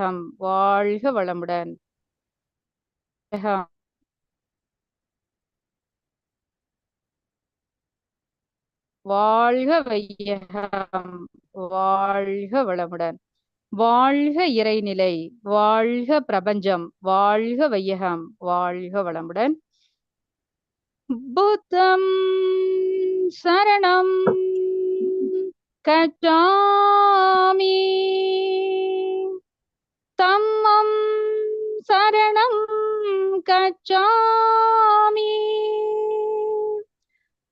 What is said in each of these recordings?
தமிழகம் வாழ்க வளமுடன். வாழ்க வையகம் வாழ்க வளமுடன். வாழ்க இறைநிலை வாழ்க பிரபஞ்சம் வாழ்க வையகம் வாழ்க வளமுடன். புத்தம் சரணம் கச்சாமி தம்மம் சரணம் கச்சாமி.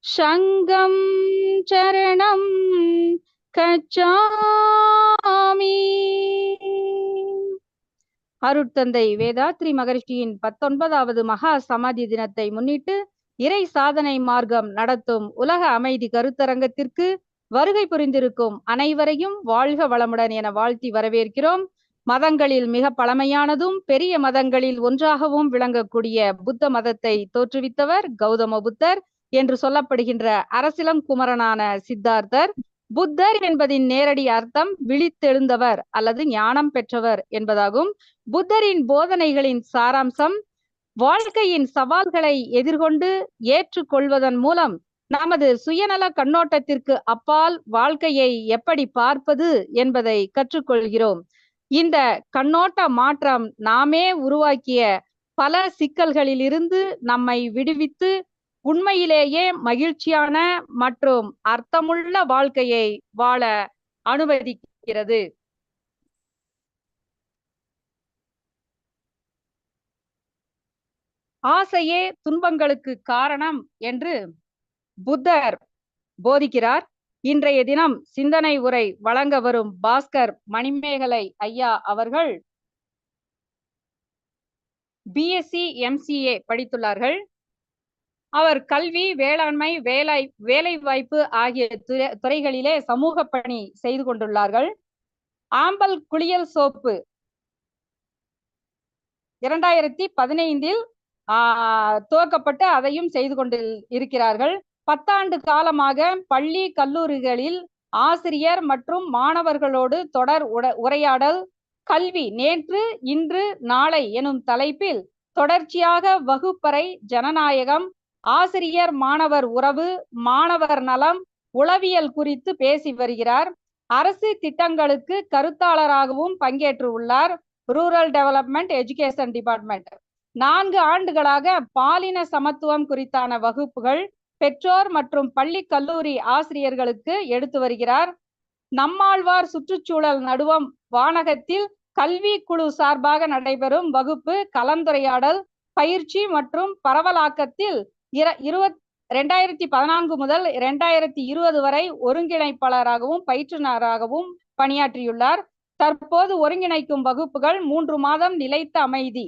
சங்கம் சரணம் கச்சாமி. அருட்தந்தை வேதாத்ரி மகரிஷியின் பத்தொன்பதாவது மகா சமாதி தினத்தை முன்னிட்டு இறை சாதனை மார்க்கம் நடத்தும் உலக அமைதி கருத்தரங்கத்திற்கு வருகை புரிந்திருக்கும் அனைவரையும் வாழ்க வளமுடன் என வாழ்த்தி வரவேற்கிறோம். மதங்களில் மிக பழமையானதும் பெரிய மதங்களில் ஒன்றாகவும் விளங்கக்கூடிய புத்த மதத்தை தோற்றுவித்தவர் கௌதம புத்தர் என்று சொல்லப்படுகின்ற அரசிலம் குமரனான சித்தார்த்தர். புத்தர் என்பதின் நேரடி அர்த்தம் விழித்தெழுந்தவர் அல்லது ஞானம் பெற்றவர் என்பதாகும். புத்தரின் போதனைகளின் சாராம்சம் வாழ்க்கையின் சவால்களை எதிர்கொண்டு ஏற்றுக்கொள்வதன் மூலம் நமது சுயநல கண்ணோட்டத்திற்கு அப்பால் வாழ்க்கையை எப்படி பார்ப்பது என்பதை கற்றுக்கொள்கிறோம். இந்த கண்ணோட்ட மாற்றம் நாமே உருவாக்கிய பல சிக்கல்களிலிருந்து நம்மை விடுவித்து உண்மையிலேயே மகிழ்ச்சியான மற்றும் அர்த்தமுள்ள வாழ்க்கையை வாழ அனுமதிக்கிறது. ஆசையே துன்பங்களுக்கு காரணம் என்று புத்தர் போதிக்கிறார். இன்றைய தினம் சிந்தனை உரை வழங்க வரும் பாஸ்கர் மணிமேகலை ஐயா அவர்கள் பிஎஸ்சி எம்சிஏ படித்துள்ளார்கள். அவர் கல்வி வேளாண்மை வேலை வேலை வாய்ப்பு ஆகிய துறைகளிலே சமூக பணி செய்து கொண்டுள்ளார்கள். ஆம்பல் குளியல் சோப்பு இரண்டாயிரத்தி பதினைந்தில் ஆஹ் துவக்கப்பட்டு அதையும் செய்து கொண்டு இருக்கிறார்கள். பத்தாண்டு காலமாக பள்ளி கல்லூரிகளில் ஆசிரியர் மற்றும் மாணவர்களோடு தொடர் உரையாடல் கல்வி நேற்று இன்று நாளை எனும் தலைப்பில் தொடர்ச்சியாக வகுப்பறை ஜனநாயகம் ஆசிரியர் மாணவர் உறவு மாணவர் நலம் உளவியல் குறித்து பேசி வருகிறார். அரசு திட்டங்களுக்கு கருத்தாளராகவும் பங்கேற்று உள்ளார். Rural development education department. நான்கு ஆண்டுகளாக பாலின சமத்துவம் குறித்தான வகுப்புகள் பெற்றோர் மற்றும் பள்ளி கல்லூரி ஆசிரியர்களுக்கு எடுத்து வருகிறார். நம்மாழ்வார் சுற்றுச்சூழல் நடுவம் வானகத்தில் கல்வி குழு சார்பாக நடைபெறும் வகுப்பு கலந்துரையாடல் பயிற்சி மற்றும் பரவலாக்கத்தில் இர இருபத் ரெண்டாயிரத்தி பதினான்கு முதல் இரண்டாயிரத்தி இருபது வரை ஒருங்கிணைப்பாளராகவும் பயிற்றுனராகவும் பணியாற்றியுள்ளார். தற்போது ஒருங்கிணைக்கும் வகுப்புகள் மூன்று மாதம் நிலைத்த அமைதி.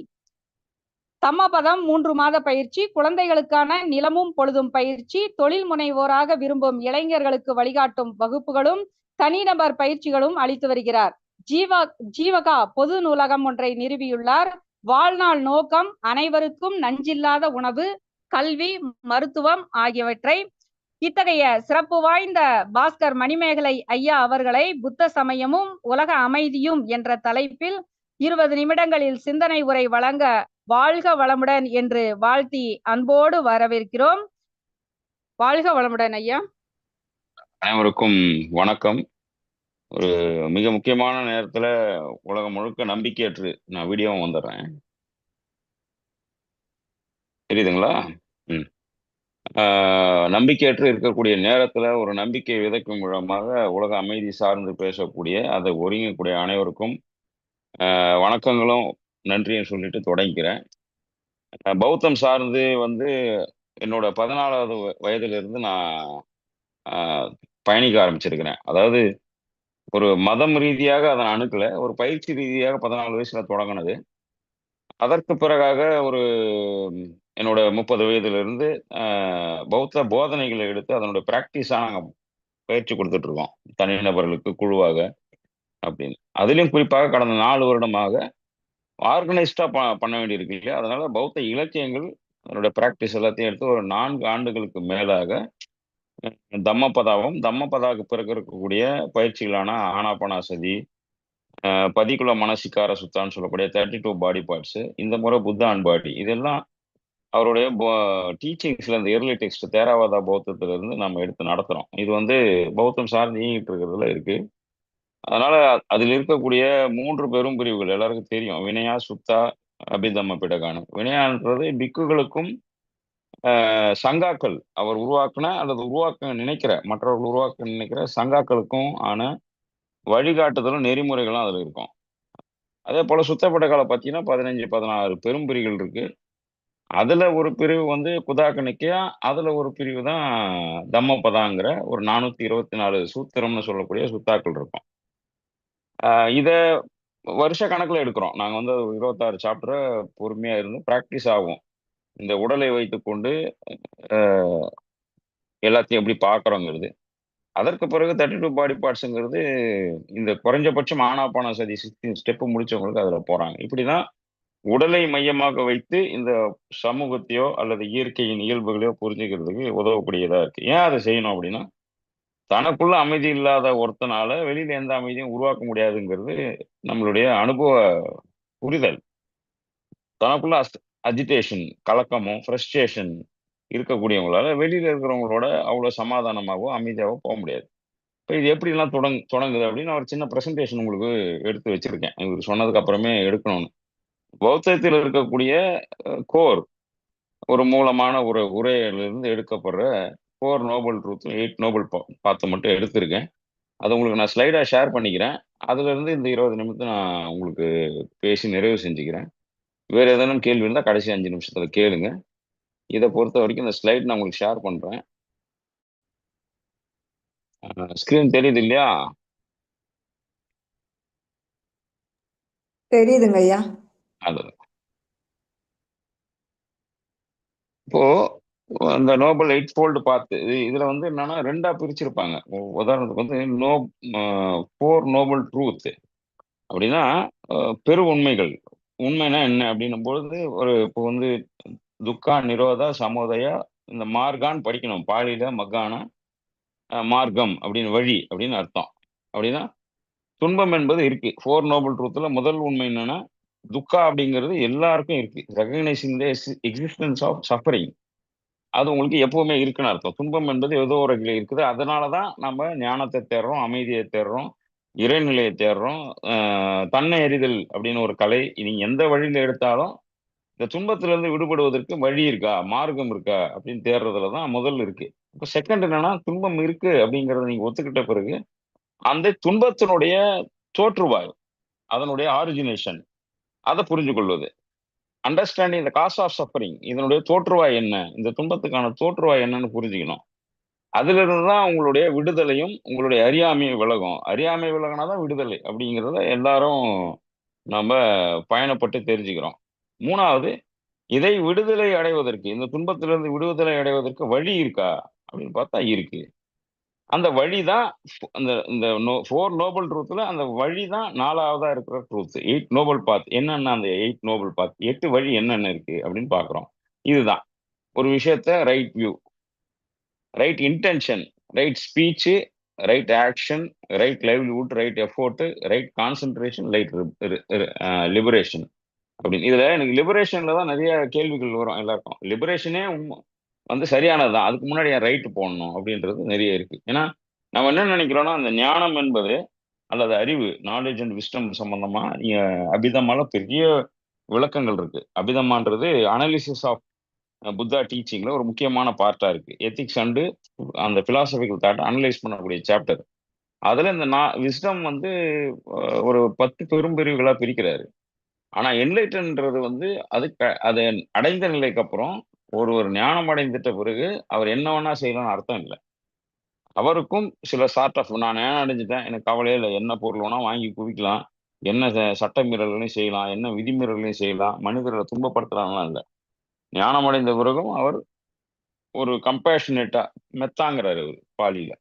தம்மபதம் மூன்று மாத பயிற்சி குழந்தைகளுக்கான நிலமும் பொழுதும் பயிற்சி தொழில் முனைவோராக விரும்பும் இளைஞர்களுக்கு வழிகாட்டும் வகுப்புகளும் தனிநபர் பயிற்சிகளும் அளித்து வருகிறார். ஜீவா ஜீவகா பொது நூலகம் ஒன்றை நிறுவியுள்ளார். வாழ்நாள் நோக்கம் அனைவருக்கும் நஞ்சில்லாத உணவு கல்வி மருத்துவம் ஆகியவற்றை. இத்தகைய சிறப்பு வாய்ந்த பாஸ்கர் மணிமேகலை ஐயா அவர்களை புத்த சமயமும் உலக அமைதியும் என்ற தலைப்பில் இருபது நிமிடங்களில் சிந்தனை உரை வழங்க வாழ்க வளமுடன் என்று வாழ்த்தி அன்போடு வரவேற்கிறோம். வாழ்க வளமுடன் ஐயா. அனைவருக்கும் வணக்கம். ஒரு மிக முக்கியமான நேரத்துல உலகம் முழுக்க நம்பிக்கையற்று நான் வீடியோவும் வந்துடுறேன். தெரியுதுங்களா? ம். நம்பிக்கையற்று இருக்கக்கூடிய நேரத்துல ஒரு நம்பிக்கை விதைக்கும் மூலமாக உலக அமைதி சார்ந்து பேசக்கூடிய அதை ஒருங்கக்கூடிய அனைவருக்கும் வணக்கங்களும் நன்றியை சொல்லிட்டு தொடங்கிக்கிறேன். பௌத்தம் சார்ந்து வந்து என்னோட பதினாலாவது வயதிலிருந்து நான் பயணிக்க ஆரம்பிச்சிருக்கிறேன். அதாவது ஒரு மதம் ரீதியாக அதை அணுக்கல ஒரு பயிற்சி ரீதியாக பதினாலு வயசுல தொடங்கினது. அதற்கு பிறகாக ஒரு என்னோட முப்பது வயதிலிருந்து பௌத்த போதனைகளை எடுத்து அதனுடைய ப்ராக்டிஸாக நாங்கள் பயிற்சி கொடுத்துட்டு இருக்கோம். தனிநபர்களுக்கு குழுவாக அப்படின்னு. அதுலேயும் குறிப்பாக கடந்த நாலு வருடமாக ஆர்கனைஸ்டா ப பண்ண வேண்டியிருக்கு இல்லையா? அதனால பௌத்த இலக்கியங்கள் அதனுடைய ப்ராக்டிஸ் எல்லாத்தையும் எடுத்து ஒரு நான்கு ஆண்டுகளுக்கு மேலாக தம்மபதாவும் தம்மபதாவுக்கு பிறகு இருக்கக்கூடிய பயிற்சிகளான ஆனாபனாசதி பதிக்குள்ள மனசிக்கார சுத்தான்னு சொல்லக்கூடிய தேர்ட்டி டூ பாடி பார்ட்ஸ் இந்த முறை புத்தான் பாடி இதெல்லாம் அவருடைய டீச்சிங்ஸ்ல இந்த எர்லி டெக்ஸ்ட் தேராவாதா பௌத்தத்துல இருந்து நம்ம எடுத்து நடத்துறோம். இது வந்து பௌத்தம் சார்ந்து இயங்கிட்டு இருக்கிறதுல இருக்கு. அதனால அதில் இருக்கக்கூடிய மூன்று பெரும் பிரிவுகள் எல்லாருக்கும் தெரியும். வினயா சுத்தா அபிதம்ம பிடகானம் வினயான்றது பிக்குகளுக்கும் சங்காக்கள் அவர் உருவாக்குன அல்லது உருவாக்க நினைக்கிற மற்றவர்கள் உருவாக்க நினைக்கிற சங்காக்களுக்கும் ஆன வழிகாட்டுதலும் நெறிமுறைகளும் அதில் இருக்கும். அதே போல சுத்தப்பட்டகால பார்த்தீங்கன்னா பதினஞ்சு பதினாறு பெரும் பிரிவுகள் இருக்கு. அதுல ஒரு பிரிவு வந்து குதாக்கணிக்கையா அதுல ஒரு பிரிவு தான் தம்மப்பதாங்கிற ஒரு நானூத்தி இருபத்தி நாலு சூத்திரம்னு சொல்லக்கூடிய சுத்தாக்கள் இருக்கும். இதை வருஷ கணக்கில் எடுக்கிறோம். நாங்கள் வந்து இருபத்தாறு சாப்டரை பொறுமையாக இருந்து ப்ராக்டிஸ் ஆகும். இந்த உடலை வைத்துக்கொண்டு எல்லாத்தையும் எப்படி பார்க்குறோங்கிறது அதற்கு பிறகு தேர்ட்டி டூ பாடி பார்ட்ஸுங்கிறது இந்த குறைஞ்சபட்சம் ஆனாப்பான சதி சிக்ஸ்டீன் ஸ்டெப்பு முடிச்சவங்களுக்கு அதில் போகிறாங்க இப்படிதான் உடலை மையமாக வைத்து இந்த சமூகத்தையோ அல்லது இயற்கையின் இயல்புகளையோ புரிஞ்சுக்கிறதுக்கு உதவக்கூடியதாக இருக்குது ஏன் அதை செய்யணும் அப்படின்னா தனக்குள்ள அமைதி இல்லாத ஒருத்தனால வெளியில எந்த அமைதியும் உருவாக்க முடியாதுங்கிறது நம்மளுடைய அனுபவ புரிதல். தனக்குள்ள அஜிடேஷன் கலக்கமும் ஃப்ரஸ்ட்ரேஷன் இருக்கக்கூடியவங்களால வெளியில இருக்கிறவங்களோட அவ்வளோ சமாதானமாகவோ அமைதியாகவோ போக முடியாது. இப்போ இது எப்படிலாம் தொடங் தொடங்குது அப்படின்னு ஒரு சின்ன ப்ரெசன்டேஷன் உங்களுக்கு எடுத்து வச்சிருக்கேன். இவர் சொன்னதுக்கு அப்புறமே எடுக்கணும்னு. பௌத்தத்தில் இருக்கக்கூடிய கோர் ஒரு மூலமான ஒரு உரையிலிருந்து எடுக்கப்படுற four noble truth eight noble பார்த்து மட்டும் எடுத்திருக்கேன். அதை உங்களுக்கு நான் ஸ்லைடாக ஷேர் பண்ணிக்கிறேன். அதுல இருந்து இந்த இருபது நிமிஷம் நான் உங்களுக்கு பேசி நிறைவு செஞ்சுக்கிறேன். வேற ஏதேனும் கேள்வி இருந்தால் கடைசி அஞ்சு நிமிஷத்துல கேளுங்க. இதை பொறுத்த வரைக்கும் இந்த ஸ்லைட் நான் உங்களுக்கு ஷேர் பண்றேன். ஸ்க்ரீன் தெரியுது இல்லையா? தெரியுதுங்க ஐயா. அது இப்போ அந்த நோபல் எயிட் ஃபோல்டு பார்த்து இதுல வந்து என்னன்னா ரெண்டா பிரிச்சிருப்பாங்க. உதாரணத்துக்கு வந்து நோ ஃபோர் நோபல் ட்ரூத் அப்படின்னா பெரு உண்மைகள். உண்மைனா என்ன அப்படின்னும் பொழுது ஒரு இப்போ வந்து துக்கா நிரோதா சமோதயா இந்த மார்கான் படிக்கணும். பாலியில மக்கான மார்க்கம் அப்படின்னு வழி அப்படின்னு அர்த்தம். அப்படின்னா துன்பம் என்பது இருக்கு. ஃபோர் நோபல் ட்ரூத்ல முதல் உண்மை என்னன்னா துக்கா அப்படிங்கிறது எல்லாருக்கும் இருக்கு. Recognising the existence of suffering அது உங்களுக்கு எப்பவுமே இருக்குன்னு அர்த்தம். துன்பம் என்பது ஏதோ ஒரு இருக்குது. அதனால தான் நம்ம ஞானத்தை தேடுறோம் அமைதியை தேடுறோம் இறைநிலையை தேடுறோம். தன்னை எறிதல் அப்படின்னு ஒரு கலை. நீங்கள் எந்த வழியில் எடுத்தாலும் இந்த துன்பத்திலேருந்து விடுபடுவதற்கு வழி இருக்கா? மார்க்கம் இருக்கா? அப்படின்னு தேடுறதுல தான் முதல் இருக்கு. இப்போ செகண்ட் என்னன்னா துன்பம் இருக்கு அப்படிங்கிறத நீங்கள் ஒத்துக்கிட்ட பிறகு அந்த துன்பத்தினுடைய தோற்றுவாய் அதனுடைய ஆரிஜினேஷன் அதை புரிஞ்சு கொள்வது அண்டர்ஸ்டாண்டிங் இந்த காஸ் ஆஃப் சஃபரிங் இதனுடைய தோற்றுவாய் என்ன? இந்த துன்பத்துக்கான தோற்றுவாய் என்னன்னு புரிஞ்சுக்கணும். அதிலிருந்து தான் உங்களுடைய விடுதலையும் உங்களுடைய அறியாமையும் விலகும். அறியாமை விலகினா தான் விடுதலை அப்படிங்கிறத எல்லாரும் நம்ம பயணப்பட்டு தெரிஞ்சுக்கிறோம். மூணாவது இதை விடுதலை அடைவதற்கு இந்த துன்பத்திலிருந்து விடுதலை அடைவதற்கு வழி இருக்கா? அப்படின்னு பார்த்தா இருக்கு. அந்த வழி தான் அந்த இந்த ஃபோர் நோபல் ட்ரூத்தில் அந்த வழி தான் நாலாவதாக இருக்கிற ட்ரூத் எயிட் நோபல் பாத் என்னென்ன அந்த எயிட் நோபல் பாத் எட்டு வழி என்னென்ன இருக்குது அப்படின்னு பார்க்குறோம். இதுதான். ஒரு விஷயத்த right view right intention right speech right action right livelihood right effort right concentration right liberation அப்படின்னு. இதில் எனக்கு லிபரேஷனில் தான் நிறைய கேள்விகள் வரும் எல்லாருக்கும். லிபரேஷனே வந்து சரியானது தான். அதுக்கு முன்னாடி என் ரைட்டு போடணும் அப்படின்றது நிறைய இருக்கு. ஏன்னா நம்ம என்ன நினைக்கிறோம்னா அந்த ஞானம் என்பது அல்லது அறிவு நாலேஜ் அண்ட் விஸ்டம் சம்பந்தமா நீங்கள் அபிதமால பெரிய விளக்கங்கள் இருக்கு. அபிதமான்றது அனாலிசிஸ் ஆஃப் புத்தா டீச்சிங்ல ஒரு முக்கியமான பார்ட்டா இருக்கு. எத்திக்ஸ் அண்டு அந்த பிலாசபிக்கல் தாட் அனலைஸ் பண்ணக்கூடிய சாப்டர் அதுல இந்த நான் விஸ்டம் வந்து ஒரு பத்து பெரும் பிரிவுகளாக பிரிக்கிறாரு. ஆனா என்லைட்டன்றது வந்து அது க- அது அடைந்த நிலைக்கு அப்புறம் ஒரு ஒரு ஞானம் அடைந்துட்ட பிறகு அவர் என்ன வேணா செய்யலாம்னு அர்த்தம் இல்லை. அவருக்கும் சில சார்ட் ஆஃப் நான் ஞானம் அடைஞ்சிட்டேன் எனக்கு கவலையே இல்லை என்ன பொருள் வேணா வாங்கி குவிக்கலாம் என்ன ச- சட்ட மீறல்களையும் செய்யலாம் என்ன விதிமீறல்களையும் செய்யலாம் மனிதர்களை துன்பப்படுத்தலாம்லாம் இல்லை. ஞானம் அடைந்த பிறகும் அவர் ஒரு கம்பேஷனேட்டா மெத்தாங்கிறாரு அவர் பாலியில.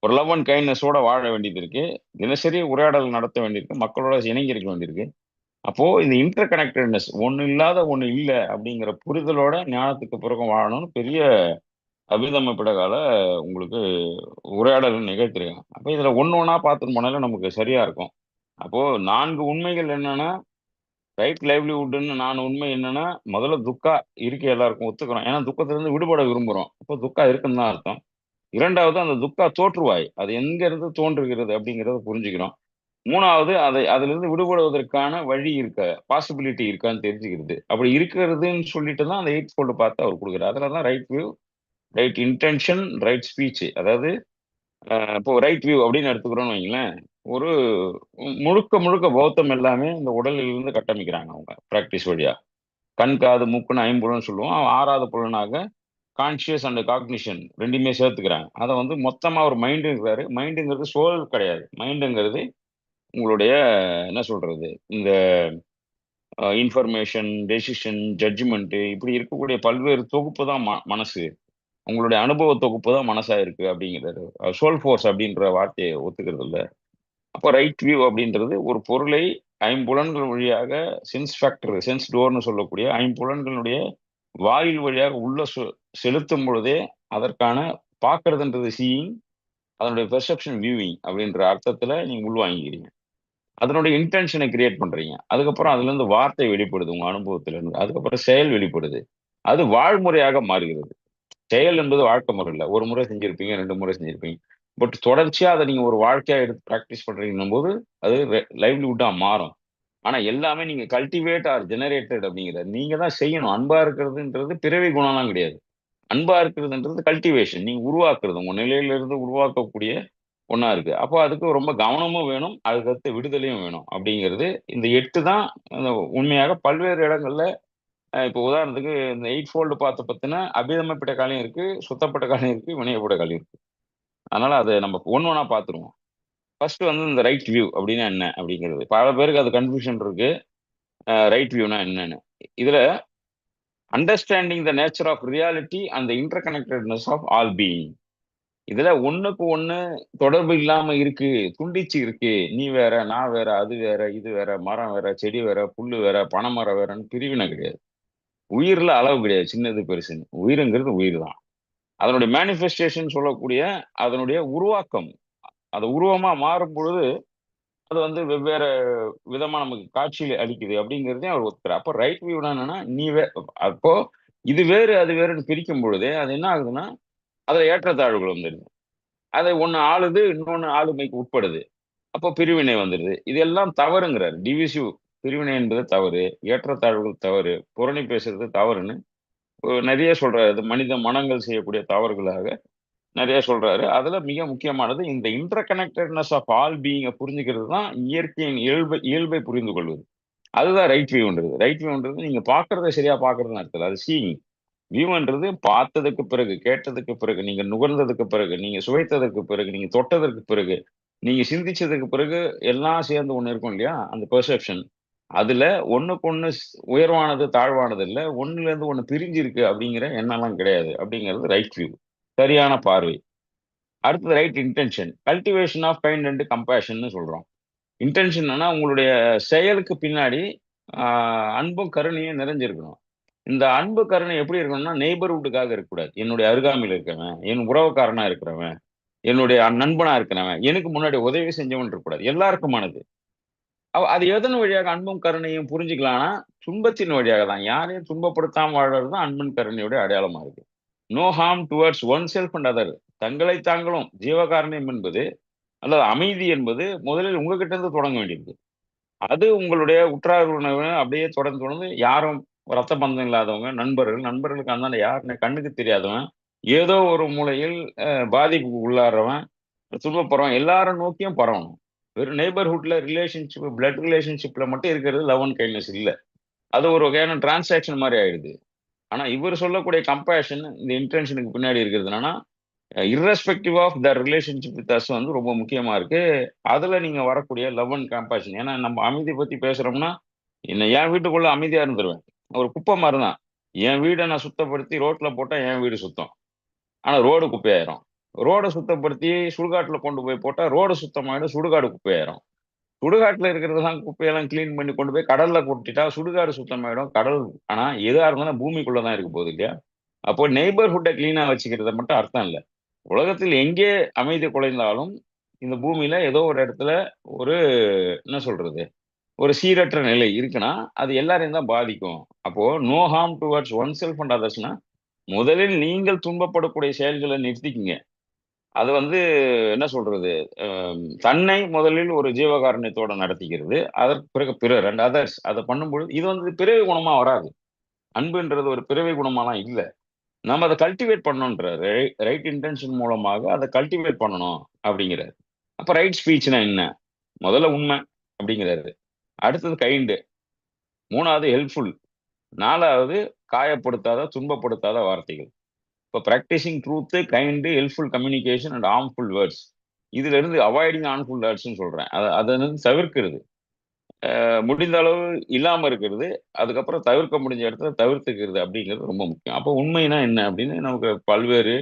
ஒரு லவ் அண்ட் கைண்ட்னஸோட வாழ வேண்டியது இருக்கு. தினசரி உரையாடல் நடத்த வேண்டியிருக்கு மக்களோட இணங்கி இருக்க வேண்டியிருக்கு. அப்போ இந்த இன்டர் கனெக்டட்னஸ் ஒன்று இல்லாத ஒன்று இல்லை அப்படிங்கிற புரிதலோட ஞானத்துக்கு பிறகு வாழணும்னு பெரிய அபிதம பிடகால உங்களுக்கு உரையாடல் நிகழ்த்திருக்காங்க. அப்போ இதில் ஒன்று ஒன்றா பார்த்துட்டு போனாலே நமக்கு சரியாக இருக்கும். அப்போது நான்கு உண்மைகள் என்னென்னா ரைட் லைவ்லிஹுட்னு நான் உண்மை என்னென்னா முதல்ல துக்கா இருக்க எல்லாருக்கும் ஒத்துக்கிறோம் ஏன்னா துக்கத்திலேருந்து விடுபட விரும்புகிறோம் அப்போ துக்கா இருக்குன்னு தான் அர்த்தம். இரண்டாவது அந்த துக்கா தோற்றுவாய். அது எங்கேருந்து தோன்றுகிறது அப்படிங்கிறத புரிஞ்சுக்கிறோம் மூணாவது அதை அதிலிருந்து விடுபடுவதற்கான வழி இருக்க பாசிபிலிட்டி இருக்கான்னு தெரிஞ்சுக்கிறது. அப்படி இருக்கிறதுன்னு சொல்லிட்டு தான் அந்த எயிட் ஃபோல்டு பார்த்து அவர் கொடுக்குறாரு. அதில் தான் right view right intention right speech அதாவது இப்போ ரைட் வியூ அப்படின்னு எடுத்துக்கிறோம்னு வைங்களேன் ஒரு முழுக்க முழுக்க பௌத்தம் எல்லாமே இந்த உடலில் இருந்து கட்டமைக்கிறாங்க அவங்க ப்ராக்டிஸ் வழியா. கண் காது மூக்குன்னு ஐம்புலன்னு சொல்லுவோம். அவன் ஆறாவது புலனாக கான்ஷியஸ் அண்ட் காக்னிஷன் ரெண்டுமே சேர்த்துக்கிறாங்க. அதை வந்து மொத்தமாக ஒரு மைண்டுங்கிறாரு மைண்டுங்கிறது சோல் கிடையாது. மைண்டுங்கிறது உங்களுடைய என்ன சொல்றது இந்த இன்ஃபர்மேஷன் டெசிஷன் ஜட்ஜ்மெண்ட்டு இப்படி இருக்கக்கூடிய பல்வேறு தொகுப்பு தான் ம- மனசு. உங்களுடைய அனுபவ தொகுப்பு தான் மனசாக இருக்கு அப்படிங்கிறது சோல் ஃபோர்ஸ் அப்படின்ற வார்த்தையை ஒத்துக்கிறது இல்லை அப்போ ரைட் வியூ அப்படின்றது ஒரு பொருளை ஐம்புலன்கள் வழியாக சென்ஸ் ஃபேக்டர் சென்ஸ் டோர்னு சொல்லக்கூடிய ஐம்புலன்களுடைய வாயில் வழியாக உள்ள செ- செலுத்தும் பொழுதே அதற்கான பார்க்கறதுன்றது சீயிங் அதனுடைய பெர்செப்ஷன் வியூவிங் அப்படின்ற அர்த்தத்தில் நீங்கள் உள்வாங்கிக்கிறீங்க. அதனுடைய இன்டென்ஷனை கிரியேட் பண்றீங்க. அதுக்கப்புறம் அதுல இருந்து வார்த்தை வெளிப்படுது உங்க அனுபவத்துல இருந்து அதுக்கப்புறம் செயல் வெளிப்படுது. அது வாழ்முறையாக மாறுகிறது. செயல் என்பது வாழ்க்கை முறை இல்லை. ஒரு முறை செஞ்சிருப்பீங்க ரெண்டு முறை செஞ்சிருப்பீங்க. பட் தொடர்ச்சியா அதை நீங்க ஒரு வாழ்க்கையா எடுத்து ப்ராக்டிஸ் பண்றீங்கன்னும் போது அது லைவ்லிஹுட்டா மாறும். ஆனா எல்லாமே நீங்க கல்டிவேட் ஆர் ஜெனரேட்டட் அப்படிங்கிற நீங்க தான் செய்யணும். அன்பா இருக்கிறதுன்றது பிறவி குணம்லாம் கிடையாது. அன்பா இருக்கிறதுன்றது கல்டிவேஷன் நீங்க உருவாக்குறது. உங்க நிலையிலிருந்து உருவாக்கக்கூடிய ஒன்றா இருக்குது அப்போ அதுக்கு ரொம்ப கவனமும் வேணும் அதுக்கடுத்து விடுதலையும் வேணும் அப்படிங்கிறது. இந்த எட்டு தான் உண்மையாக பல்வேறு இடங்களில் இப்போ உதாரணத்துக்கு இந்த எயிட் ஃபோல்டு பார்த்த பார்த்தீங்கன்னா அபிதமப்பட்ட காலையும் இருக்குது சுத்தப்பட்ட காலையும் இருக்குது வினையப்பட்ட காலையும் இருக்குது அதனால் அதை நம்ம ஒன்று ஒன்றா பார்த்துருவோம். ஃபர்ஸ்ட் வந்து இந்த ரைட் வியூ அப்படின்னா என்ன அப்படிங்கிறது. பல பேருக்கு அது கன்ஃபியூஷன் இருக்குது ரைட் வியூனா என்னன்னு. இதில் understanding the nature of reality and interconnectedness of all being இதுல ஒண்ணுக்கு ஒண்ணு தொடர்பு இல்லாம இருக்கு துண்டிச்சு இருக்கு. நீ வேற நான் வேற அது வேற இது வேற மரம் வேற செடி வேற புல்லு வேற பனைமரம் வேறன்னு பிரிவினை கிடையாது. உயிர்ல அளவு கிடையாது சின்னது பெருசுன்னு. உயிருங்கிறது உயிர் தான். அதனுடைய மேனிஃபெஸ்டேஷன் சொல்லக்கூடிய அதனுடைய உருவாக்கம் அது உருவமா மாறும் பொழுது அது வந்து வெவ்வேறு விதமா நமக்கு காட்சியில் அளிக்குது அப்படிங்கிறதையும் அவர் ஒத்துக்கிறார். அப்போ ரைட் வியூ என்னன்னா நீ வே அப்போ இது வேறு அது வேறுன்னு பிரிக்கும் பொழுதே அது என்ன ஆகுதுன்னா அதை ஏற்றத்தாழ்வுகள் வந்துடுது. அதை ஒன்று ஆளுது இன்னொன்று ஆளுமைக்கு உட்படுது. அப்போ பிரிவினை வந்துடுது. இதெல்லாம் தவறுங்கிறார். டிவிசிவ் பிரிவினை என்பது தவறு ஏற்றத்தாழ்வுகள் தவறு புரணி பேசுறது தவறுன்னு நிறைய சொல்றாரு. இது மனித மனங்கள் செய்யக்கூடிய தவறுகளாக நிறைய சொல்றாரு. அதுல மிக முக்கியமானது இந்த இன்டர் கனெக்டட்னஸ் ஆஃப் ஆல் பீயிங்கை புரிஞ்சுக்கிறது தான் இயற்கையின் இயல்பை இயல்பை புரிந்து கொள்வது அதுதான் ரைட் வியூன்றது ரைட் வியூன்றது நீங்க பாக்குறத சரியா பாக்குறதுன்னு அர்த்தம் அது சீயிங் வியூன்றது பார்த்ததுக்கு பிறகு கேட்டதுக்கு பிறகு நீங்க நுகர்ந்ததுக்கு பிறகு நீங்க சுவைத்ததற்கு பிறகு நீங்க தொட்டதற்கு பிறகு நீங்க சிந்திச்சதுக்கு பிறகு எல்லாம் சேர்ந்து ஒண்ணு இருக்கும் இல்லையா? அந்த பெர்செப்ஷன் அதுல ஒண்ணுக்கு ஒண்ணு உயர்வானது தாழ்வானது இல்லை ஒண்ணுல இருந்து ஒண்ணு பிரிஞ்சு இருக்கு அப்படிங்கிற எண்ணம்லாம் கிடையாது அப்படிங்கிறது ரைட் வியூ சரியான பார்வை. அடுத்தது right intention cultivation of kind and compassion சொல்றோம். இன்டென்ஷன்னா உங்களுடைய செயலுக்கு பின்னாடி அன்பும் கருணையும் நிறைஞ்சிருக்கணும். இந்த அன்பு கருணை எப்படி இருக்கணும்னா நெய்பர்ஹுட்டுக்காக இருக்கக்கூடாது. என்னுடைய அருகாமையில் இருக்கிறவன் என் உறவுக்காரனா இருக்கிறவன் என்னுடைய நண்பனா இருக்கிறவன் எனக்கு முன்னாடி உதவி செஞ்சவன் இருக்கக்கூடாது. எல்லாருக்குமானது. அது எதன் வழியாக அன்பும் கருணையும் புரிஞ்சுக்கலாம்னா துன்பத்தின் வழியாக தான். யாரையும் துன்பப்படுத்தாம வாழறது தான் அன்பன் கருணையுடைய அடையாளமா இருக்கு. No harm towards oneself and other தங்களை தாங்களும் ஜீவகாரணியம் என்பது அல்லது அமைதி என்பது முதலில் உங்ககிட்ட இருந்து தொடங்க வேண்டியது. அது உங்களுடைய உற்றார் உணவு அப்படியே தொடர்ந்து தொடர்ந்து யாரும் ரத்த பந்தம் இல்லாதவங்க நண்பர்கள் நண்பர்களுக்கு அந்தாண்ட யாருன்னு கண்ணுக்கு தெரியாதவன் ஏதோ ஒரு மூலையில் பாதிப்புக்கு உள்ளாடுறவன் துன்பப்படுறவன் எல்லாரும் நோக்கியும் பரவணும். வெறும் நெய்பர்ஹுட்ல ரிலேஷன்ஷிப் பிளட் ரிலேஷன்ஷிப்ல மட்டும் இருக்கிறது லவ் அண்ட் கைண்ட்னஸ் இல்லை. அது ஒரு வகையான டிரான்சாக்ஷன் மாதிரி ஆயிடுது. ஆனால் இவர் சொல்லக்கூடிய கம்பேஷன் இந்த இன்டென்ஷனுக்கு பின்னாடி இருக்கிறது என்னன்னா irrespective of the relationship with us வந்து ரொம்ப முக்கியமாக இருக்கு. அதில் நீங்கள் வரக்கூடிய லவ் அண்ட் கம்பேஷன் ஏன்னா நம்ம அமைதியை பற்றி பேசுகிறோம்னா என்ன என் வீட்டுக்குள்ளே அமைதியாக இருந்துருவேன். ஒரு குப்பை மாதிரி தான் என் வீடை நான் சுத்தப்படுத்தி ரோட்ல போட்டா என் வீடு சுத்தம். ஆனா ரோடு குப்பையாயிரும். ரோடை சுத்தப்படுத்தி சுடுகாட்டுல கொண்டு போய் போட்டா ரோடு சுத்தமாயிடும் சுடுகாடு குப்பையாயிரும். சுடுகாட்டுல இருக்கிறதெல்லாம் குப்பையெல்லாம் க்ளீன் பண்ணி கொண்டு போய் கடல்ல கொட்டிட்டா சுடுகாடு சுத்தமாயிடும். கடல் ஆனா எதா இருந்தாலும் பூமிக்குள்ளதான் இருக்க போகுது இல்லையா? அப்போ நெய்பர்ஹுட்டை கிளீனா வச்சுக்கிறத மட்டும் அர்த்தம் இல்லை. உலகத்தில் எங்கே அமைதி குலைந்தாலும் இந்த பூமியில ஏதோ ஒரு இடத்துல ஒரு என்ன சொல்றது? ஒரு சீரற்ற நிலை இருக்குன்னா அது எல்லாரையும் தான் பாதிக்கும். அப்போ no harm towards oneself and அதர்ஸ்னா முதலில் நீங்கள் துன்பப்படக்கூடிய செயல்களை நிறுத்திக்கிங்க. அது வந்து என்ன சொல்றது தன்னை முதலில் ஒரு ஜீவகாருண்யத்தோட நடத்திக்கிறது அதற்கு பிறகு பிறர் அண்ட் அதர்ஸ் அதை பண்ணும்பொழுது இது வந்து பிறவி குணமா வராது. அன்புன்றது ஒரு பிறவி குணமாலாம் இல்லை. நம்ம அதை கல்டிவேட் பண்ணணுன்ற ரைட் இன்டென்ஷன் மூலமாக அதை கல்டிவேட் பண்ணணும் அப்படிங்கிறாரு. அப்ப ரைட் ஸ்பீச்னா என்ன? முதல்ல உண்மை அப்படிங்கிறாரு. அடுத்தது கைண்டு. மூணாவது ஹெல்ப்ஃபுல் நாலாவது காயப்படுத்தாத துன்பப்படுத்தாத வார்த்தைகள். இப்போ practising truth kind helpful communication and harmful words இதுலேருந்து அவாய்டிங் ஹார்ம்ஃபுல் வேர்ட்ஸ்னு சொல்கிறேன் அதை அதை வந்து தவிர்க்கிறது. முடிந்த அளவு இல்லாமல் இருக்கிறது. அதுக்கப்புறம் தவிர்க்க முடிஞ்ச இடத்துல தவிர்த்துக்கிறது அப்படிங்கிறது ரொம்ப முக்கியம். அப்போ உண்மைனா என்ன அப்படின்னு நமக்கு பல்வேறு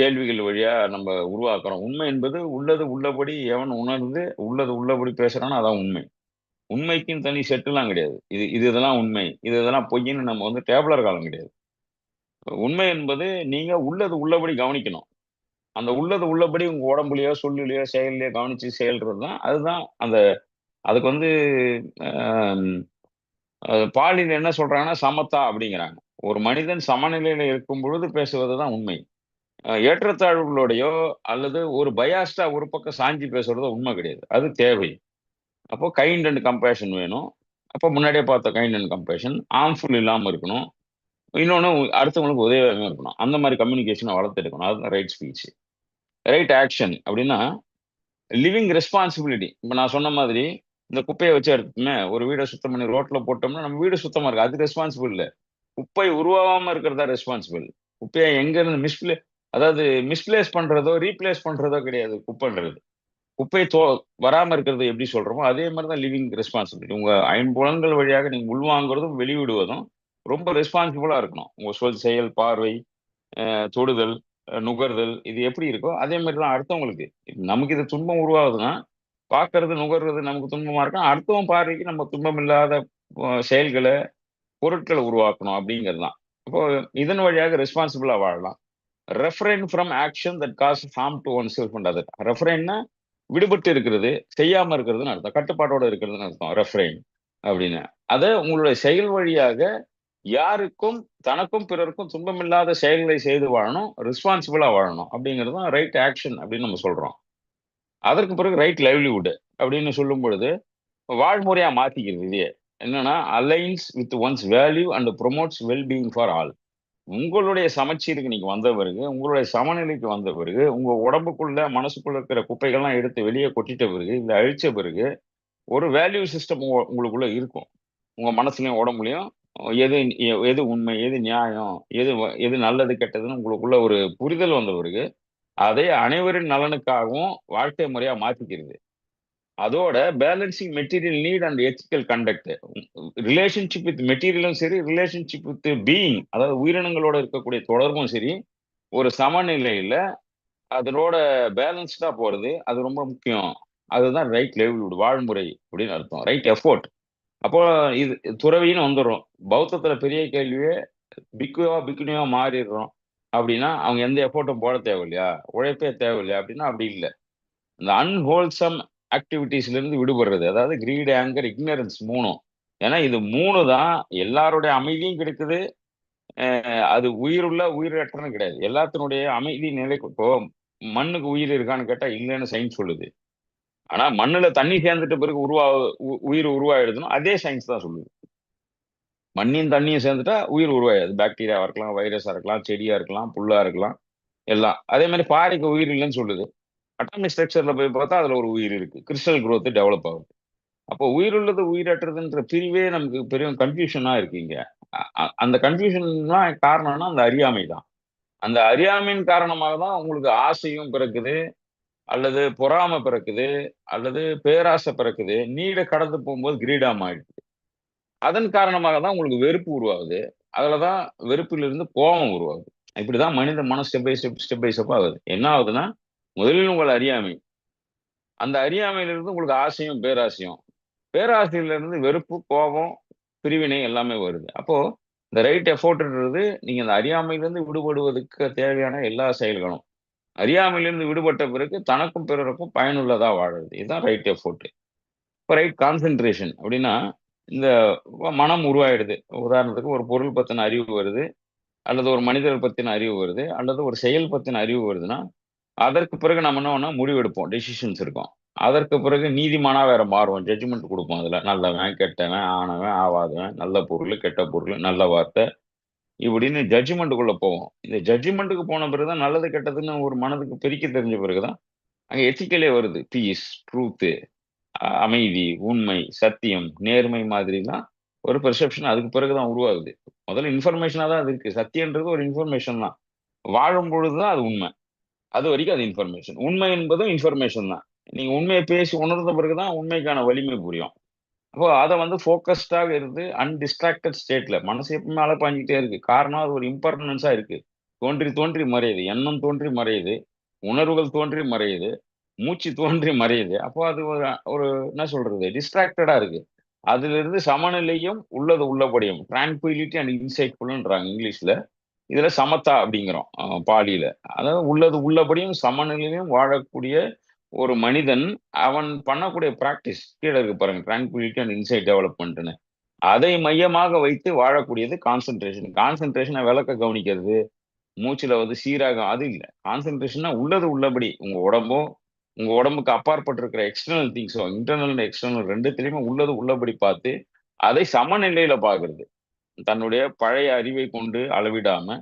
கேள்விகள் வழியாக நம்ம உருவாக்குறோம். உண்மை என்பது உள்ளது உள்ளபடி எவன் உணர்ந்து உள்ளது உள்ளபடி பேசுகிறானோ அதான் உண்மை. உண்மைக்குன்னு தனி செட்டுலாம் கிடையாது. இது இது இதெல்லாம் உண்மை. இது இதெல்லாம் பொய்ன்னு நம்ம வந்து டேபிளர் காலம் கிடையாது. உண்மை என்பது நீங்க உள்ளது உள்ளபடி கவனிக்கணும். அந்த உள்ளது உள்ளபடி உங்க உடம்புலையோ சொல்லுலையோ செயல்லையோ கவனிச்சு செயல்றது தான் அதுதான் அந்த அதுக்கு வந்து பாலியில் என்ன சொல்றாங்கன்னா சமத்தா அப்படிங்கிறாங்க. ஒரு மனிதன் சமநிலையில இருக்கும் பொழுது பேசுவது தான் உண்மை ஏற்றத்தாழ்வுகளோடையோ அல்லது ஒரு பயாஸ்டா ஒரு பக்கம் சாஞ்சி பேசுறதோ உண்மை கிடையாது. அது தேவை. அப்போ கைண்ட் அண்ட் கம்பேஷன் வேணும். அப்போ முன்னாடியே பார்த்த கைண்ட் அண்ட் கம்பேஷன் ஆர்ம்ஃபுல் இல்லாமல் இருக்கணும். இன்னொன்று அடுத்தவங்களுக்கு உதவியாக இருக்கணும். அந்த மாதிரி கம்யூனிகேஷனை வளர்த்துருக்கணும் அதுதான் ரைட் ஸ்பீச் ரைட் ஆக்ஷன் அப்படின்னா லிவிங் ரெஸ்பான்சிபிலிட்டி இப்போ நான் சொன்ன மாதிரி இந்த குப்பையை வச்சு எடுத்துமே ஒரு வீடை சுத்தம் பண்ணி ரோட்டில் போட்டோம்னா நம்ம வீடு சுத்தமாக இருக்குது அது ரெஸ்பான்சிபிள் இல்லை. குப்பை உருவாகாமல் இருக்கிறதா ரெஸ்பான்சிபிள் குப்பையை எங்கேருந்து மிஸ்பிளே அதாவது மிஸ்பிளேஸ் பண்றதோ ரீப்ளேஸ் பண்றதோ கிடையாது. குப்பைன்றது. குப்பை தோ வராமல் இருக்கிறது எப்படி சொல்கிறோமோ அதே மாதிரி தான் லிவிங் ரெஸ்பான்சிபிலிட்டி உங்கள் ஐம்புலங்கள் வழியாக நீங்கள் உள்வாங்குறதும் வெளிவிடுவதும் ரொம்ப ரெஸ்பான்சிபிளாக இருக்கணும். உங்கள் சொல் செயல் பார்வை தொடுதல் நுகர்தல் இது எப்படி இருக்கோ அதே மாதிரி தான் அடுத்தவங்களுக்கு. நமக்கு இது துன்பம் உருவாகுதுன்னா பார்க்கறது நுகர்றது நமக்கு துன்பமாக இருக்கும் அடுத்தவன் பார்வைக்கு நம்ம துன்பம் இல்லாத செயல்களை பொருட்களை உருவாக்கணும் அப்படிங்கிறது தான் இப்போ இதன் வழியாக ரெஸ்பான்சிபிளாக வாழலாம். Refrain from action that cause harm to oneself and other விடுபட்டு இருக்கிறது செய்யாம இருக்கிறதுன்னு அர்த்தம். கட்டுப்பாட்டோட இருக்கிறதுன்னு அர்த்தம் ரெஃப்ரைன் அப்படின்னு. அதை உங்களுடைய செயல் வழியாக யாருக்கும் தனக்கும் பிறருக்கும் துன்பமில்லாத செயல்களை செய்து வாழணும் ரெஸ்பான்சிபிளா வாழணும் அப்படிங்கிறது தான் ரைட் ஆக்ஷன் அப்படின்னு நம்ம சொல்றோம். அதற்கு பிறகு ரைட் லைவ்லிவுட் அப்படின்னு சொல்லும் பொழுது வாழ்முறையா மாத்திக்கிறது இதே என்னன்னா aligns with one's value and promotes wellbeing for all உங்களுடைய சமச்சீருக்கு நீங்க வந்த பிறகு உங்களுடைய சமநிலைக்கு வந்த பிறகு உங்க உடம்புக்குள்ள மனசுக்குள்ள இருக்கிற குப்பைகள்லாம் எடுத்து வெளியே கொட்டிட்ட பிறகு இல்லை அழிச்ச பிறகு ஒரு வேல்யூ சிஸ்டம் உங்களுக்குள்ள இருக்கும். உங்க மனசுலையும் உடம்புலையும் எது எது உண்மை எது நியாயம் எது எது நல்லது கெட்டதுன்னு உங்களுக்குள்ள ஒரு புரிதல் வந்த பிறகு அதை அனைவரின் நலனுக்காகவும் வாழ்க்கை முறையா மாத்திக்கிறது. அதோட balancing material need and ethical conduct relationship with மெட்டீரியலும் சரி ரிலேஷன்ஷிப் வித் பீயிங் அதாவது உயிரினங்களோட இருக்கக்கூடிய தொடர்பும் சரி ஒரு சமநிலையில அதனோட பேலன்ஸ்டா போறது அது ரொம்ப முக்கியம். அதுதான் ரைட் லெவல் வாழ்முறை அப்படின்னு அர்த்தம். ரைட் எஃபோர்ட் அப்போ இது துறவின்னு வந்துடும் பௌத்தத்துல பெரிய கேள்வியே பிக்குவா பிக்குனியா மாறிடுறோம். அப்படின்னா அவங்க எந்த எஃபோர்ட்டும் போட தேவையில்லையா? உழைப்பே தேவையில்லையா? அப்படின்னா அப்படி இல்லை. இந்த அன்ஹோல்சம் ஆக்டிவிட்டீஸ்ல இருந்து விடுபடுறது. அதாவது கிரீட் ஆங்கர் இக்னரன்ஸ் மூணும். ஏன்னா இது மூணு தான் எல்லாருடைய அமைதியும் கிடைக்குது. அது உயிருள்ள உயிரற்றனும் கிடையாது. எல்லாத்தினுடைய அமைதி நிலை இப்போ மண்ணுக்கு உயிர் இருக்கான்னு கேட்டா இல்லைன்னு சயின்ஸ் சொல்லுது. ஆனா மண்ணுல தண்ணி சேர்ந்துட்ட பிறகு உருவா உயிர் உருவாயிடுதுன்னா அதே சயின்ஸ் தான் சொல்லுது. மண்ணின் தண்ணியும் சேர்ந்துட்டா உயிர் உருவாயாது பாக்டீரியாவா இருக்கலாம் வைரஸா இருக்கலாம் செடியா இருக்கலாம் புல்லா இருக்கலாம் எல்லாம். அதே மாதிரி பாறைக்கு உயிர் இல்லைன்னு சொல்லுது. அட்டாமிக் ஸ்ட்ரக்சர்ல போய் பார்த்தா அதுல ஒரு உயிர் இருக்கு. கிறிஸ்டல் குரோத் டெவலப் ஆகுது. அப்போ உயிருள்ளது உயிரற்றதுன்ற பிரிவே நமக்கு பெரிய கன்ஃபியூஷனா இருக்கீங்க அந்த கன்ஃபியூஷன்லாம் காரணம்னா அந்த அறியாமை தான். அந்த அறியாமையின் காரணமாக தான் உங்களுக்கு ஆசையும் பிறக்குது அல்லது பொறாமை பிறக்குது அல்லது பேராசை பிறக்குது நீட கடந்து போகும்போது கிரீடாம் ஆயிடுது. அதன் காரணமாக தான் உங்களுக்கு வெறுப்பு உருவாகுது. அதுலதான் வெறுப்பிலிருந்து கோபம் உருவாகுது. இப்படிதான் மனித மன step by step step by step ஆகுது. என்ன ஆகுதுன்னா முதலில் உங்கள் அறியாமை. அந்த அறியாமையிலிருந்து உங்களுக்கு ஆசையும் பேராசையும். பேராசையிலிருந்து வெறுப்பு கோபம் பிரிவினை எல்லாமே வருது. அப்போ இந்த ரைட் எஃபோர்ட்ன்றது நீங்க அந்த அறியாமையிலிருந்து விடுபடுவதற்கு தேவையான எல்லா செயல்களும். அறியாமையிலிருந்து விடுபட்ட பிறகு தனக்கும் பிறருக்கும் பயனுள்ளதா வாழறது. இதுதான் ரைட் எஃபோர்ட் இப்போ ரைட் கான்சென்ட்ரேஷன் அப்படின்னா இந்த மனம் உருவாயிடுது. உதாரணத்துக்கு ஒரு பொருள் பத்தின அறிவு வருது. அல்லது ஒரு மனிதர் பத்தின அறிவு வருது. அல்லது ஒரு செயல் பத்தின அறிவு வருதுன்னா அதற்கு பிறகு நம்ம என்ன பண்ணா முடிவெடுப்போம். டெசிஷன்ஸ் இருக்கும். அதற்கு பிறகு நீதிமானா வேற மாறுவோம். ஜட்ஜ்மெண்ட் கொடுப்போம் அதுல. நல்லவன் கெட்டவன் ஆனவன் ஆவாதவன் நல்ல பொருள் கெட்ட பொருள் நல்ல வார்த்தை இப்படின்னு ஜட்ஜ்மெண்ட்டுக்குள்ள போவோம். இந்த ஜட்ஜ்மெண்ட்டுக்கு போன பிறகுதான் நல்லது கெட்டதுன்னு ஒரு மனதுக்கு பிரிக்க தெரிஞ்ச பிறகுதான் அங்க எத்திக்கலே வருது. பீஸ் ட்ரூத்து அமைதி உண்மை சத்தியம் நேர்மை மாதிரிலாம் ஒரு பெர்செப்ஷன் அதுக்கு பிறகுதான் உருவாகுது. முதல்ல இன்ஃபர்மேஷனா தான் அது இருக்கு. சத்தியன்றது ஒரு இன்ஃபர்மேஷன் தான். வாழும் பொழுதுதான் அது உண்மை. அது வரைக்கும் அது இன்ஃபர்மேஷன் உண்மை என்பதும் இன்ஃபர்மேஷன் தான். நீங்கள் உண்மையை பேசி உணர்ந்த பிறகு தான் உண்மைக்கான வலிமை புரியும். அப்போ அதை வந்து ஃபோக்கஸ்டாக இருந்து அன்டிஸ்ட்ராக்டட் ஸ்டேட்ல மனசு எப்பவுமே அலப்பாஞ்சிக்கிட்டே இருக்கு. காரணம் அது ஒரு இம்பார்ட்டன்ஸாக இருக்கு. தோன்றி தோன்றி மறையுது. எண்ணம் தோன்றி மறையுது. உணர்வுகள் தோன்றி மறையுது. மூச்சு தோன்றி மறையுது. அப்போ அது ஒரு ஒரு என்ன சொல்றது? டிஸ்ட்ராக்டடா இருக்கு. அதுல இருந்து சமநிலையும் உள்ளது உள்ளபடியும். டிரான்குயிலிட்டி அண்ட் இன்சைட்ஃபுல்ன்றாங்க இங்கிலீஷ்ல. இதுல சமத்தா அப்படிங்கிறோம் பாலியில. அதாவது உள்ளது உள்ளபடியும் சமநிலையும் வாழக்கூடிய ஒரு மனிதன் அவன் பண்ணக்கூடிய பிராக்டிஸ் கீழே இருக்கு பாருங்க டிரான்குயிலிட்டி அண்ட் இன்சைட் டெவலப்மெண்ட்னு அதை மையமாக வைத்து வாழக்கூடியது கான்சென்ட்ரேஷன் கான்சென்ட்ரேஷனை விளக்க கவனிக்கிறது மூச்சில் வந்து சீராக அது இல்லை. கான்சென்ட்ரேஷன்னா உள்ளது உள்ளபடி உங்க உடம்போ உங்க உடம்புக்கு அப்பாற்பட்டு இருக்கிற எக்ஸ்டர்னல் திங்ஸோ இன்டர்னல் எக்ஸ்டர்னல் ரெண்டுத்திலையுமே உள்ளது உள்ளபடி பார்த்து அதை சமநிலையில பாக்குறது தன்னுடைய பழைய அறிவை கொண்டு அளவிடாம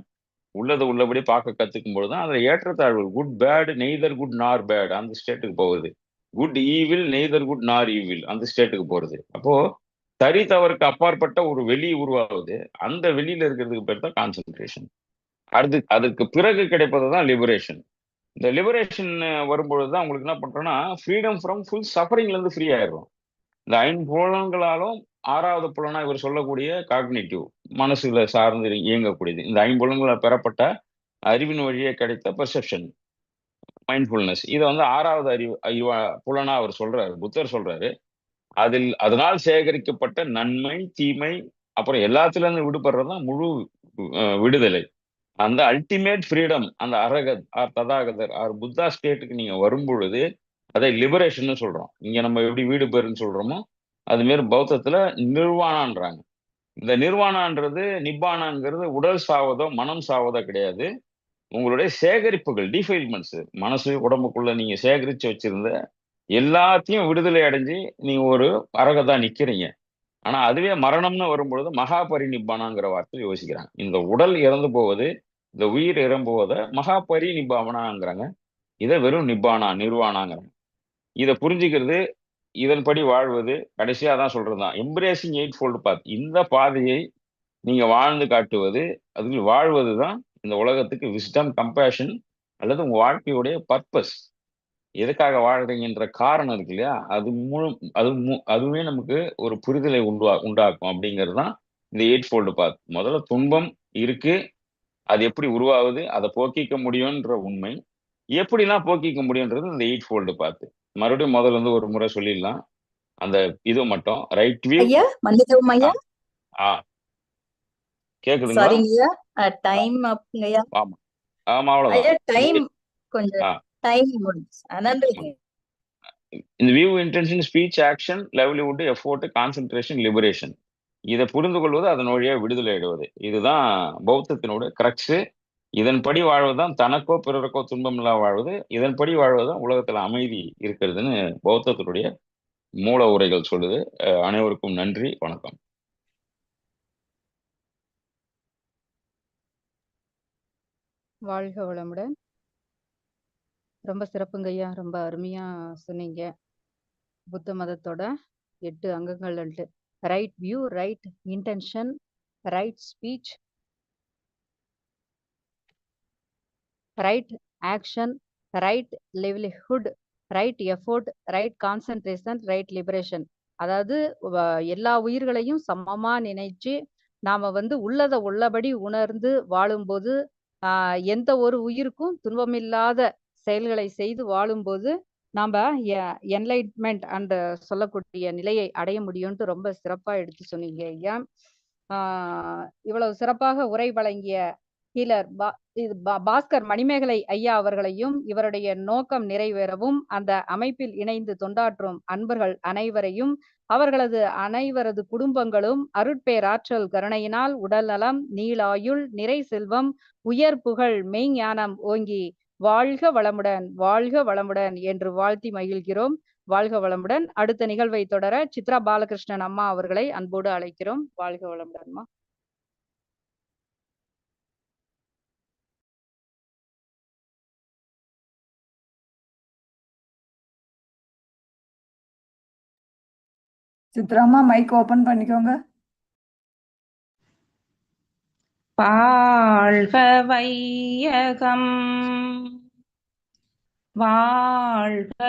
உள்ளது உள்ளபடி பார்க்க கத்துக்கும் பொழுதுதான் அதுல ஏற்றத்தாழ்வு good bad neither good nor bad அந்த ஸ்டேட்டுக்கு போகுது. Good evil neither good nor evil அந்த ஸ்டேட்டுக்கு போறது. அப்போ சரி தவறுக்கு அப்பாற்பட்ட ஒரு வெளி உருவாகுது அந்த வெளியில இருக்கிறதுக்கு பேர் தான் கான்சென்ட்ரேஷன் அடுத்து அதுக்கு பிறகு கிடைப்பது தான் லிபரேஷன் இந்த லிபரேஷன் வரும்பொழுது தான் உங்களுக்கு என்ன பண்றோம்னா ஃப்ரீடம் ஃப்ரம் ஃபுல் சஃபரிங்ல இருந்து ஃப்ரீ ஆயிடுறோம். இந்த ஐம்புலன்களாலும் ஆறாவது புலனா இவர் சொல்லக்கூடிய காக்னேட்டிவ் மனசுல சார்ந்து இயங்கக்கூடியது. இந்த ஐம்புலன்களால் பெறப்பட்ட அறிவின் வழியே கிடைத்த பெர்செப்ஷன் மைண்ட்ஃபுல்னஸ் இதை வந்து ஆறாவது அறிவு அறிவா புலனா அவர் சொல்றாரு புத்தர் சொல்றாரு. அதில் அதனால் சேகரிக்கப்பட்ட நன்மை தீமை அப்புறம் எல்லாத்துலேருந்து விடுபடுறது தான் முழு விடுதலை. அந்த அல்டிமேட் ஃப்ரீடம் அந்த அரகத் ஆர் ததாகதர் ஆர் புத்தா ஸ்டேட்டுக்கு நீங்கள் வரும் பொழுது அதை லிபரேஷன் சொல்கிறோம் இங்கே நம்ம எப்படி வீடு பேருன்னு சொல்கிறோமோ அதுமாரி பௌத்தத்தில் நிர்வாணான்றாங்க. இந்த நிர்வாணான்றது நிப்பானாங்கிறது உடல் சாவதோ மனம் சாவதோ கிடையாது. உங்களுடைய சேகரிப்புகள் டிஃபைல்மெண்ட்ஸ் மனசு உடம்புக்குள்ள நீங்க சேகரிச்சு வச்சிருந்த எல்லாத்தையும் விடுதலை அடைஞ்சு நீங்க ஒரு அரகதா நிக்கிறீங்க. ஆனா அதுவே மரணம்னு வரும்பொழுது மகாபரிநிப்பானாங்கிற வார்த்தை யோசிக்கிறாங்க. இந்த உடல் இறந்து போவது இந்த உயிர் இறம்புவதை மகாபரி பரிநிப்பானாங்கிறாங்க இதை வெறும் நிப்பானா நிர்வாணாங்கிறாங்க. இதை புரிஞ்சுக்கிறது இதன்படி வாழ்வது கடைசியாக தான் சொல்கிறது தான் எம்ப்ரேசிங் எயிட் ஃபோல்டு பாத் இந்த பாதையை நீங்கள் வாழ்ந்து காட்டுவது அதில் வாழ்வது தான் இந்த உலகத்துக்கு விஸ்டம் கம்பேஷன் அல்லது உங்கள் வாழ்க்கையுடைய பர்பஸ் எதுக்காக வாழ்றீங்கன்ற காரணம் இருக்கு இல்லையா? அது முழு அது மு- அதுவே நமக்கு ஒரு புரிதலை உண்டா உண்டாக்கும் அப்படிங்கிறது தான் இந்த எயிட் ஃபோல்டு பாத் முதல்ல துன்பம் இருக்கு அது எப்படி உருவாகுது அதை போக்கிக்க முடியும்ன்ற உண்மை. எப்படிலாம் போக்கிக்க முடியுன்றது இந்த எயிட் ஃபோல்டு பார்த்து மறுபடியும் முதல்ல இருந்து ஒரு முறை சொல்லிடலாம். அந்த இது மட்டும். ரைட் வியூ ஐயா மன்னிக்கவும் ஐயா. ஆ. கேக்குதுங்களா? சாரிங்க ஐயா டைம் அப்படிங்கய்யா. ஆமா. ஆமா அவ்வளவுதான். ஐயா டைம் கொஞ்சம். டைம் முடிஞ்சு இந்த view intention speech action livelihood effort concentration liberation இதை புரிந்து கொள்வது அதன் வழியா விடுதலை அடைவது. இதுதான் பௌத்தத்தினோட கிரக்ஸ் இதன்படி வாழ்வதுதான் தனக்கோ பிறருக்கோ துன்பம் இல்லா வாழ்வது இதன்படி வாழ்வதுதான் உலகத்துல அமைதி இருக்கிறதுன்னு பௌத்தத்தினுடைய மூல உரைகள் சொல்லுது. அனைவருக்கும் நன்றி வணக்கம். வாழ்க வளமுடன். ரொம்ப சிறப்புங்கய்யா ரொம்ப அருமையா சொன்னீங்க. புத்த மதத்தோட எட்டு அங்கங்கள்ன்ட்டு right view right intention right speech right action right livelihood right effort right concentration right liberation அதாவது எல்லா உயிர்களையும் சமமா நினைச்சு நாம வந்து உள்ளதை உள்ளபடி உணர்ந்து வாழும்போது எந்த ஒரு உயிருக்கும் துன்பமில்லாத செயல்களை செய்து வாழும்போது நாம என்லைட்மெண்ட் அண்ட் சொல்லக்கூடிய நிலையை அடைய முடியும்ட்டு ரொம்ப சிறப்பா எடுத்து சொன்னீங்க ஐயா. இவ்வளவு சிறப்பாக உரை வழங்கிய ஹீலர் பா இது பாஸ்கர் மணிமேகலை ஐயா அவர்களையும் இவருடைய நோக்கம் நிறைவேறவும் அந்த அமைப்பில் இணைந்து தொண்டாற்றும் அன்பர்கள் அனைவரையும் அவர்களது அனைவரது குடும்பங்களும் அருட்பேராற்றல் கருணையினால் உடல்நலம் நீளாயுள் நிறை செல்வம் உயர் புகழ் மெய்ஞானம் ஓங்கி வாழ்க வளமுடன் வாழ்க வளமுடன் என்று வாழ்த்தி மகிழ்கிறோம். வாழ்க வளமுடன். அடுத்த நிகழ்வை தொடர சித்ரா பாலகிருஷ்ணன் அம்மா அவர்களை அன்போடு அழைக்கிறோம். வாழ்க வளமுடன் சித்ராமா மைக் ஓபன் பண்ணிக்கோங்க. பாழ்க வையகம். வாழ்க